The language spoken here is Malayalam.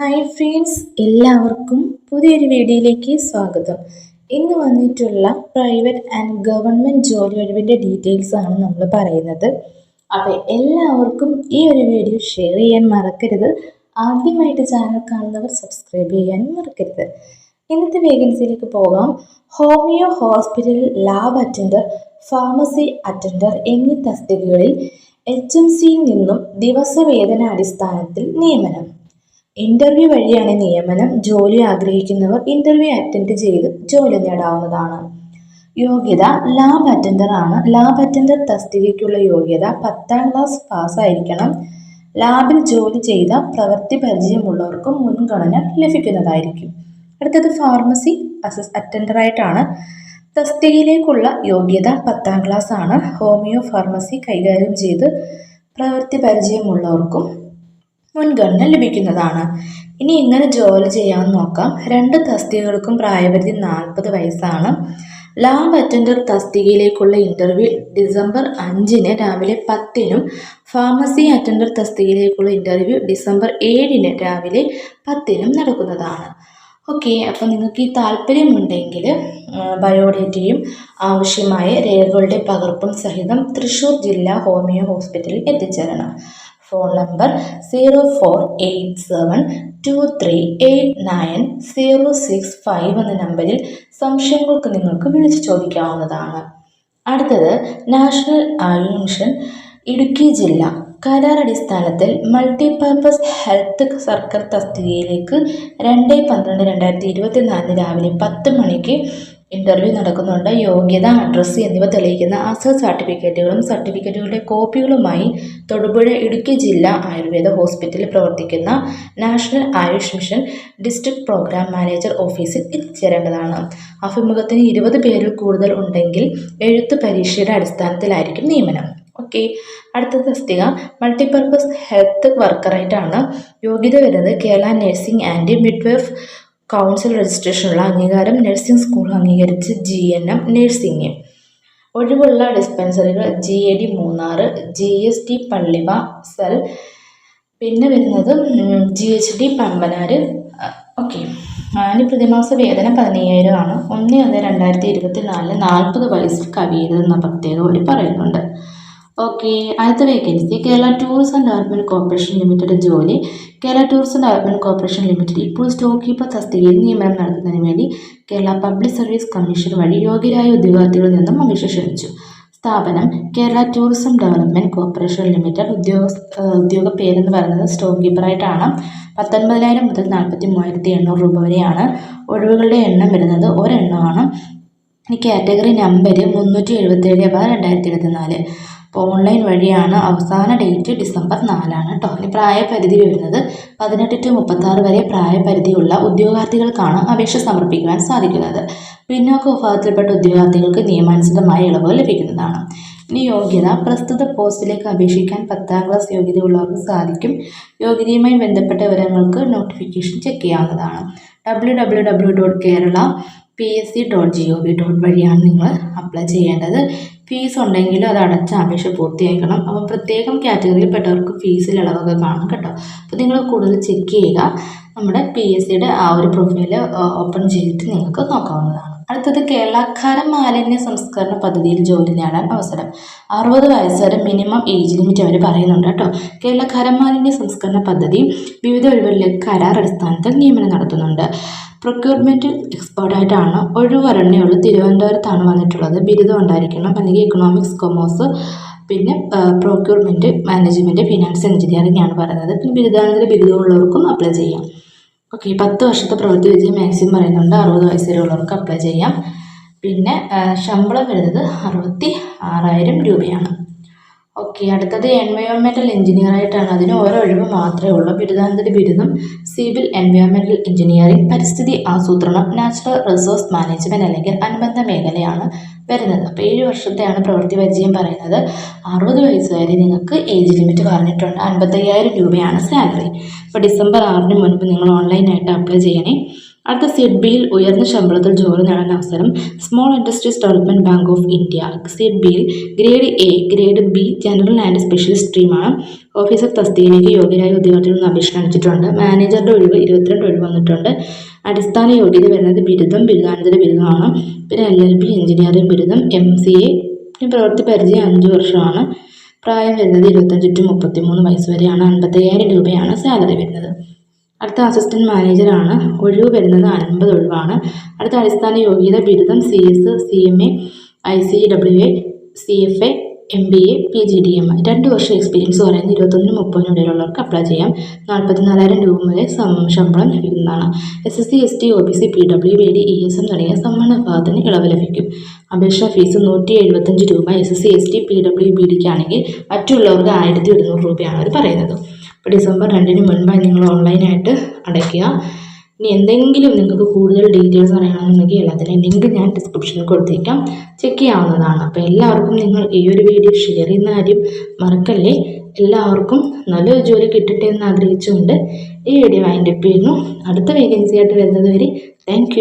ഹായ് ഫ്രണ്ട്സ് എല്ലാവർക്കും പുതിയൊരു വീഡിയോയിലേക്ക് സ്വാഗതം. ഇന്ന് വന്നിട്ടുള്ള പ്രൈവറ്റ് ആൻഡ് ഗവൺമെന്റ് ജോലി ഒഴിവിന്റെ ഡീറ്റെയിൽസ് ആണ് നമ്മൾ പറയുന്നത്. അപ്പോൾ എല്ലാവർക്കും ഈ ഒരു വീഡിയോ ഷെയർ ചെയ്യാൻ മറക്കരുത്. ആദ്യമായിട്ട് ചാനൽ കാണുന്നവർ സബ്സ്ക്രൈബ് ചെയ്യാനും മറക്കരുത്. ഇന്നത്തെ വേഗൻസിയിലേക്ക് പോകാം. Homeo hospital lab attender pharmacy attender എന്നീ തസ്തികകളിൽ എച്ച് എം സിയിൽ നിന്നും ദിവസവേതന അടിസ്ഥാനത്തിൽ നിയമനം. ഇന്റർവ്യൂ വഴിയാണ് നിയമനം. ജോലി ആഗ്രഹിക്കുന്നവർ ഇന്റർവ്യൂ അറ്റൻഡ് ചെയ്ത് ജോലി നേടാവുന്നതാണ്. യോഗ്യത ലാബ് അറ്റൻഡർ ആണ്. ലാബ് അറ്റൻഡർ തസ്തികയ്ക്കുള്ള യോഗ്യത പത്താം ക്ലാസ് പാസ്സായിരിക്കണം. ലാബിൽ ജോലി ചെയ്ത പ്രവൃത്തി പരിചയമുള്ളവർക്കും മുൻഗണന ലഭിക്കുന്നതായിരിക്കും. അടുത്തത് ഫാർമസി അസിസ് അറ്റൻഡറായിട്ടാണ്. തസ്തികയിലേക്കുള്ള യോഗ്യത പത്താം ക്ലാസ് ആണ്. ഹോമിയോ ഫാർമസി കൈകാര്യം ചെയ്ത് പ്രവൃത്തി പരിചയമുള്ളവർക്കും മുൻഗണന ലഭിക്കുന്നതാണ്. ഇനി എങ്ങനെ ജോലി ചെയ്യാമെന്ന് നോക്കാം. രണ്ട് തസ്തികകൾക്കും പ്രായപരിധി നാൽപ്പത് വയസ്സാണ്. ലാബ് അറ്റൻഡർ തസ്തികയിലേക്കുള്ള ഇന്റർവ്യൂ ഡിസംബർ അഞ്ചിന് രാവിലെ പത്തിനും ഫാർമസി അറ്റൻഡർ തസ്തികയിലേക്കുള്ള ഇന്റർവ്യൂ ഡിസംബർ ഏഴിന് രാവിലെ പത്തിനും നടക്കുന്നതാണ്. ഓക്കെ അപ്പോൾ നിങ്ങൾക്ക് ഈ താല്പര്യമുണ്ടെങ്കിൽ ബയോഡേറ്റയും ആവശ്യമായ രേഖകളുടെ പകർപ്പും സഹിതം തൃശ്ശൂർ ജില്ലാ ഹോമിയോ ഹോസ്പിറ്റലിൽ എത്തിച്ചേരണം. Phone number zero four eight seven two three eight nine zero six five എന്ന നമ്പറിൽ സംശയങ്ങൾക്ക് നിങ്ങൾക്ക് വിളിച്ചു ചോദിക്കാവുന്നതാണ്. അടുത്തത് നാഷണൽ ആയുർ മിഷൻ ഇടുക്കി ജില്ല. കരാർ അടിസ്ഥാനത്തിൽ മൾട്ടിപർപ്പസ് ഹെൽത്ത് സർക്കാർ തസ്തികയിലേക്ക് രണ്ട് പന്ത്രണ്ട് രണ്ടായിരത്തി ഇരുപത്തി നാലിന് രാവിലെ പത്ത് മണിക്ക് ഇന്റർവ്യൂ നടക്കുന്നുണ്ട്. യോഗ്യത അഡ്രസ്സ് എന്നിവ തെളിയിക്കുന്ന അസ സർട്ടിഫിക്കറ്റുകളും സർട്ടിഫിക്കറ്റുകളുടെ കോപ്പികളുമായി തൊടുപുഴ ഇടുക്കി ജില്ലാ ആയുർവേദ ഹോസ്പിറ്റലിൽ പ്രവർത്തിക്കുന്ന national AYUSH mission district program manager ഓഫീസിൽ എത്തിച്ചേരേണ്ടതാണ്. അഭിമുഖത്തിന് ഇരുപത് പേരിൽ കൂടുതൽ ഉണ്ടെങ്കിൽ എഴുത്ത് പരീക്ഷയുടെ അടിസ്ഥാനത്തിലായിരിക്കും നിയമനം. ഓക്കെ. അടുത്ത തസ്തിക. മൾട്ടിപർപ്പസ് ഹെൽത്ത് വർക്കറായിട്ടാണ് യോഗ്യത വരുന്നത് Kerala nursing and midwife council രജിസ്ട്രേഷനുള്ള അംഗീകാരം നഴ്സിംഗ് സ്കൂൾ അംഗീകരിച്ച് ജി എൻ എം നഴ്സിംഗ് ഒഴിവുള്ള ഡിസ്പെൻസറികൾ G A D Munnar G S T പള്ളിമ സെൽ പിന്നെ വരുന്നത് G H D Pambanar okay അതിന് പ്രതിമാസ വേതനം പതിനയ്യായിരം ആണ്. ഒന്ന് ഒന്ന് രണ്ടായിരത്തി ഇരുപത്തി നാലിന് നാൽപ്പത് വയസ്സിൽ കവിയരുതെന്ന പ്രത്യേകം അവർ പറയുന്നുണ്ട്. ഓക്കെ അടുത്ത vacancy Kerala tourism development corporation limited ജോലി. Kerala tourism development corporation limited ഇപ്പോൾ സ്റ്റോക്ക് കീപ്പർ തസ്തികയിൽ നിയമനം നടത്തുന്നതിന് വേണ്ടി കേരള പബ്ലിക് സർവീസ് കമ്മീഷൻ വഴി യോഗ്യരായ ഉദ്യോഗാർത്ഥികളിൽ നിന്നും അപേക്ഷ ക്ഷണിച്ചു. സ്ഥാപനം Kerala tourism development corporation limited ഉദ്യോഗ ഉദ്യോഗ പേരെന്ന് പറയുന്നത് സ്റ്റോക്ക് കീപ്പറായിട്ടാണ് പത്തൊൻപതിനായിരം മുതൽ നാൽപ്പത്തി മൂവായിരത്തി എണ്ണൂറ് രൂപ വരെയാണ്. ഒഴിവുകളുടെ എണ്ണം വരുന്നത് ഒരെണ്ണമാണ്. ഇനി കാറ്റഗറി നമ്പർ മുന്നൂറ്റി എഴുപത്തേഴ് ബാർ രണ്ടായിരത്തി ഇരുപത്തി ഓൺലൈൻ വഴിയാണ് അവസാന ഡേറ്റ് ഡിസംബർ നാലാണ് കേട്ടോ ഇനി പ്രായപരിധി വരുന്നത് പതിനെട്ട് ടു മുപ്പത്താറ് വരെ പ്രായപരിധിയുള്ള ഉദ്യോഗാർത്ഥികൾക്കാണ് അപേക്ഷ സമർപ്പിക്കുവാൻ സാധിക്കുന്നത്. പിന്നോക്ക വിഭാഗത്തിൽപ്പെട്ട ഉദ്യോഗാർത്ഥികൾക്ക് നിയമാനുസൃതമായ ഇളവ് ലഭിക്കുന്നതാണ്. ഇനി യോഗ്യത പ്രസ്തുത പോസ്റ്റിലേക്ക് അപേക്ഷിക്കാൻ പത്താം ക്ലാസ് യോഗ്യത ഉള്ളവർക്ക് സാധിക്കും. യോഗ്യതയുമായി ബന്ധപ്പെട്ട വിവരങ്ങൾക്ക് നോട്ടിഫിക്കേഷൻ ചെക്ക് ചെയ്യാവുന്നതാണ്. W W W dot Kerala P S C dot G O V dot വഴിയാണ് നിങ്ങൾ അപ്ലൈ ചെയ്യേണ്ടത്. ഫീസ് ഉണ്ടെങ്കിൽ അത് അടച്ച അപേക്ഷ പൂർത്തിയാക്കണം. അപ്പം പ്രത്യേകം കാറ്റഗറിയിൽപ്പെട്ടവർക്ക് ഫീസിൽ ഇളവൊക്കെ കാണും കേട്ടോ. അപ്പോൾ നിങ്ങൾ കൂടുതൽ ചെക്ക് ചെയ്യുക. നമ്മുടെ പി എസ് സിയുടെ ആ ഒരു പ്രൊഫൈൽ ഓപ്പൺ ചെയ്തിട്ട് നിങ്ങൾക്ക് നോക്കാവുന്നതാണ്. അടുത്തത് കേരള ഖരം മാലിന്യ സംസ്കരണ പദ്ധതിയിൽ ജോലി നേടാൻ അവസരം. അറുപത് വയസ്സ് വരെ മിനിമം ഏജ് ലിമിറ്റ് അവർ പറയുന്നുണ്ട് കേട്ടോ. കേരള ഖരം മാലിന്യ സംസ്കരണ പദ്ധതി വിവിധ ഒഴിവുകളിലേക്ക് കരാർ അടിസ്ഥാനത്തിൽ നിയമനം നടത്തുന്നുണ്ട്. പ്രൊക്യൂർമെന്റ് എക്സ്പേർട്ടായിട്ടാണ് ഒഴിവരണ്ണേ ഉള്ളൂ തിരുവനന്തപുരത്താണ് വന്നിട്ടുള്ളത്. ബിരുദം ഉണ്ടായിരിക്കണം. അല്ലെങ്കിൽ എക്കണോമിക്സ് കൊമേഴ്സ് പിന്നെ പ്രൊക്യൂർമെന്റ് മാനേജ്മെന്റ് ഫിനാൻസ് എഞ്ചിനീയറിംഗ് ആണ് പറയുന്നത്. പിന്നെ ബിരുദാനന്തര ബിരുദമുള്ളവർക്കും അപ്ലൈ ചെയ്യാം. ഓക്കെ പത്ത് വർഷത്തെ പ്രവൃത്തി വിജയം മാക്സിമം പറയുന്നുണ്ട് അറുപത് വയസ്സ് വരെയുള്ളവർക്ക് അപ്ലൈ ചെയ്യാം. പിന്നെ ശമ്പളം വരുന്നത് അറുപത്തി ആറായിരം രൂപയാണ്. ഓക്കെ അടുത്തത് എൻവയോൺമെന്റൽ എഞ്ചിനീയർ ആയിട്ടാണ്. അതിന് ഓരോ ഒഴിവ് മാത്രമേ ഉള്ളൂ. ബിരുദാനന്തര ബിരുദം സിവിൽ എൻവയോൺമെന്റൽ എഞ്ചിനീയറിംഗ് പരിസ്ഥിതി ആസൂത്രണം നാച്ചുറൽ റിസോഴ്സ് മാനേജ്മെന്റ് അല്ലെങ്കിൽ അനുബന്ധ മേഖലയാണ് വരുന്നത്. അപ്പോൾ ഏഴ് വർഷത്തെയാണ് പ്രവൃത്തി പരിചയം പറയുന്നത്. അറുപത് വയസ്സ് വരെ നിങ്ങൾക്ക് ഏജ് ലിമിറ്റ് പറഞ്ഞിട്ടുണ്ട്. അൻപത്തയ്യായിരം രൂപയാണ് സാലറി അപ്പോൾ ഡിസംബർ ആറിന് മുൻപ് നിങ്ങൾ ഓൺലൈനായിട്ട് അപ്ലൈ ചെയ്യണേ. അടുത്ത സിഡ്ബിയിൽ ഉയർന്ന ശമ്പളത്തിൽ ജോലി നേടാൻ അവസരം small industries development bank of India സിഡ്ബിയിൽ grade A grade B general and specialist സ്ട്രീമാണ് officer തസ്തികയിലേക്ക് യോഗ്യരായ ഉദ്യോഗത്തിൽ നിന്ന് അപേക്ഷ അടിച്ചിട്ടുണ്ട് മാനേജറുടെ ഒഴിവ് ഇരുപത്തിരണ്ട് ഒഴിവ് വന്നിട്ടുണ്ട്. അടിസ്ഥാന യോഗ്യത വരുന്നത് ബിരുദം ബിരുദാനന്തര ബിരുദമാണ്. പിന്നെ എൽ എൽ ബി എഞ്ചിനീയറിംഗ് ബിരുദം എം സി എ പിന്നെ പ്രവൃത്തി പരിചയം അഞ്ച് വർഷമാണ്. പ്രായം വരുന്നത് ഇരുപത്തഞ്ച് ടു മുപ്പത്തി മൂന്ന് വയസ്സ് വരെയാണ്. അൻപത്തയ്യായിരം രൂപയാണ് സാലറി വരുന്നത്. അടുത്ത അസിസ്റ്റന്റ് മാനേജറാണ് ഒഴിവ് വരുന്നത് അൻപത് ഒഴിവാണ്. അടുത്ത അടിസ്ഥാന യോഗ്യത ബിരുദം C S C M A I C W A C F A M B A P G D M രണ്ട് വർഷം എക്സ്പീരിയൻസ് പറയുന്നത് ഇരുപത്തൊന്നിനും മുപ്പതിനും ഇടയിലുള്ളവർക്ക് അപ്ലൈ ചെയ്യാം. നാൽപ്പത്തിനാലായിരം രൂപ വരെ ശമ്പളം ലഭിക്കുന്നതാണ്. S S C S T O B C P W B D E S M തുടങ്ങിയ സമ്മാന വിഭാഗത്തിന് ഇളവ് ലഭിക്കും. അപേക്ഷാ ഫീസ് നൂറ്റി എഴുപത്തഞ്ച് രൂപ S S C S T P W B ഡിക്കാണെങ്കിൽ മറ്റുള്ളവർക്ക് ആയിരത്തി ഒരുന്നൂറ് രൂപയാണ് അവർ പറയുന്നത്. ഡിസംബർ രണ്ടിന് മുൻപായി നിങ്ങൾ ഓൺലൈനായിട്ട് അടയ്ക്കുക. ഇനി എന്തെങ്കിലും നിങ്ങൾക്ക് കൂടുതൽ ഡീറ്റെയിൽസ് അറിയണമെന്നുണ്ടെങ്കിൽ എല്ലാത്തിന്റെയും ലിങ്ക് ഞാൻ ഡിസ്ക്രിപ്ഷനിൽ കൊടുത്തേക്കാം. ചെക്ക് ചെയ്യാവുന്നതാണ്. അപ്പോൾ എല്ലാവർക്കും നിങ്ങൾ ഈ ഒരു വീഡിയോ ഷെയർ ചെയ്യുന്ന കാര്യം മറക്കല്ലേ? എല്ലാവർക്കും നല്ലൊരു ജോലി കിട്ടട്ടെ എന്ന് ആഗ്രഹിച്ചുകൊണ്ട് ഈ വീഡിയോ വൈൻഡപ്പ് ചെയ്യുന്നു. അടുത്ത വേക്കൻസി ആയിട്ട് വരുന്നത് വരെ താങ്ക്